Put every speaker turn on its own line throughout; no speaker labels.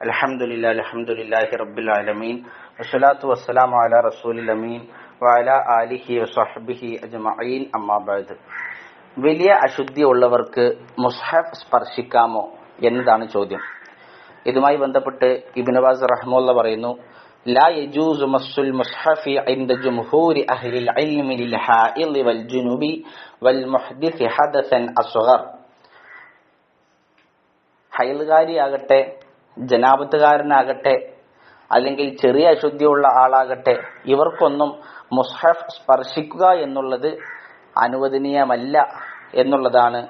الحمد لله الحمد لله رب العالمين والصلاة والسلام على رسول الأمين وعلى آله وصحبه أجمعين أما بعد വലിയ അശുദ്ധിയുള്ളവർക്ക് മുസ്ഹഫ് സ്പർശിക്കാമോ എന്നതാണ് ചോദ്യം ഇതുമായി ബന്ധപ്പെട്ട് ഇബ്നബാസ് റഹ്മുള്ള പറയുന്നു لا يجوز مس المصحف عند جمهور أهل العلم للحائض والجنوب والمحدث حدثا أصغر ഹൈലുകാരിയാകട്ടെ ജനാപത്തുകാരനാകട്ടെ അല്ലെങ്കിൽ ചെറിയ അശുദ്ധിയുള്ള ആളാകട്ടെ ഇവർക്കൊന്നും മുസ്ഹഫ് സ്പർശിക്കുക എന്നുള്ളത് അനുവദനീയമല്ല എന്നുള്ളതാണ്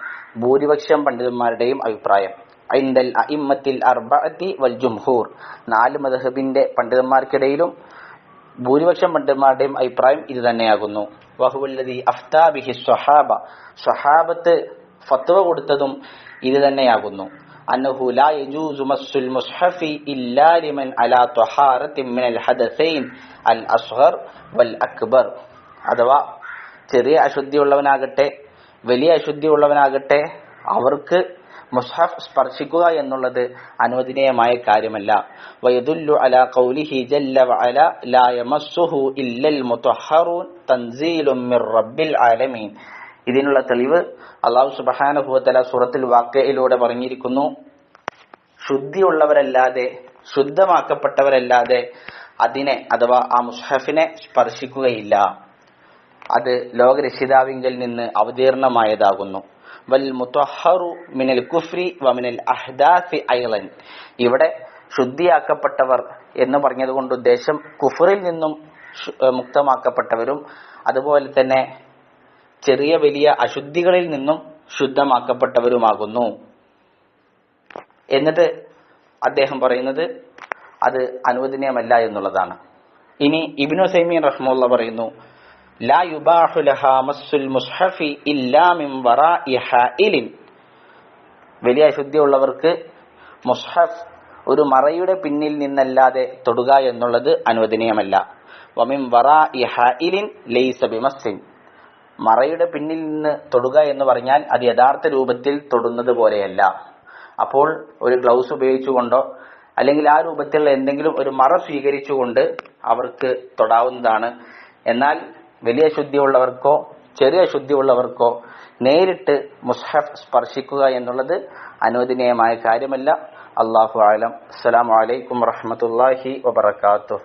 ഭൂരിപക്ഷം പണ്ഡിതന്മാരുടെയും അഭിപ്രായം. ഐന്ദൽ അഇമ്മത്തിൽ അർബഅത്തി വൽ ജുംഹൂർ. നാല് മദഹബിന്റെ പണ്ഡിതന്മാർക്കിടയിലും ഭൂരിപക്ഷം പണ്ഡിതന്മാരുടെയും അഭിപ്രായം ഇത് തന്നെയാകുന്നു വഹുവല്ലതി അഫ്താബിഹി സ്വഹാബ. സ്വഹാബത്ത് ഫത്വ കൊടുത്തതും ഇത് തന്നെയാകുന്നു أنه لا يجوز مس المصحف إلا لمن على طهارة من الحدثين الأصغر والأكبر അഥവാ ചെറിയ അശുദ്ധിയുള്ളവനാകട്ടെ വലിയ അശുദ്ധിയുള്ളവനാകട്ടെ അവർക്ക് മുസ്ഹഫ് സ്പർശിക്കുക എന്നുള്ളത് അനുവദനീയമായ കാര്യമല്ല വയദുല്ലു അല ഖൗലിഹി ജല്ല വഅല ലാ യമസ്സുഹു ഇല്ലൽ മുതഹ്ഹറൂൻ തൻസീലും മിർ റബ്ബിൽ ആലമീൻ ഇതിനുള്ള തെളിവ് അള്ളാഹു സുബഹാനുഭവത്തല സുറത്തിൽ വാക്കയിലൂടെ പറഞ്ഞിരിക്കുന്നു. ശുദ്ധിയുള്ളവരല്ലാതെ ശുദ്ധമാക്കപ്പെട്ടവരല്ലാതെ അതിനെ അഥവാ ആ മുസ്ഹഫിനെ സ്പർശിക്കുകയില്ല. അത് ലോകരക്ഷിതാവിങ്കിൽ നിന്ന് അവതീർണമായതാകുന്നു. വൽ മുത്തഹറു മിനൽ കുഫ്രി വമിനൽ അഹ്ദാഫി ഐലൻ ഇവിടെ ശുദ്ധിയാക്കപ്പെട്ടവർ എന്ന് പറഞ്ഞതുകൊണ്ട് ഉദ്ദേശം കുഫറിൽ നിന്നും മുക്തമാക്കപ്പെട്ടവരും അതുപോലെ തന്നെ ചെറിയ വലിയ അശുദ്ധികളിൽ നിന്നും ശുദ്ധമാക്കപ്പെട്ടവരുമാകുന്നു. എന്നിട്ട് അദ്ദേഹം പറയുന്നത് അത് അനുവദനീയമല്ല എന്നുള്ളതാണ്. ഇനി ഇബിനു സൈമീൻ റഹ്മുള്ള പറയുന്നു ലാ യുബാഹു ലഹാ മസ്സുൽ മുസ്ഹഫി ഇല്ലാ മിൻ വലിയ അശുദ്ധിയുള്ളവർക്ക് മുസ്ഹഫ് ഒരു മറയുടെ പിന്നിൽ നിന്നല്ലാതെ തൊടുക എന്നുള്ളത് അനുവദനീയമല്ല. വമിൻ ലൈസ ബിമസ്സിൻ. മറയുടെ പിന്നിൽ നിന്ന് തൊടുക എന്ന് പറഞ്ഞാൽ അത് യഥാർത്ഥ രൂപത്തിൽ തൊടുന്നത് പോലെയല്ല. അപ്പോൾ ഒരു ഗ്ലൗസ് ഉപയോഗിച്ചുകൊണ്ടോ അല്ലെങ്കിൽ ആ രൂപത്തിലുള്ള എന്തെങ്കിലും ഒരു മറ സ്വീകരിച്ചുകൊണ്ട് അവർക്ക് തൊടാവുന്നതാണ്. എന്നാൽ വലിയ ശുദ്ധിയുള്ളവർക്കോ ചെറിയ ശുദ്ധിയുള്ളവർക്കോ നേരിട്ട് മുസ്ഹഫ് സ്പർശിക്കുക എന്നുള്ളത് അനുവദനീയമായ കാര്യമല്ല. അള്ളാഹു ആലം അസ്സലാമു അലൈക്കും വറഹമത്തല്ലാഹി വബർക്കാത്തു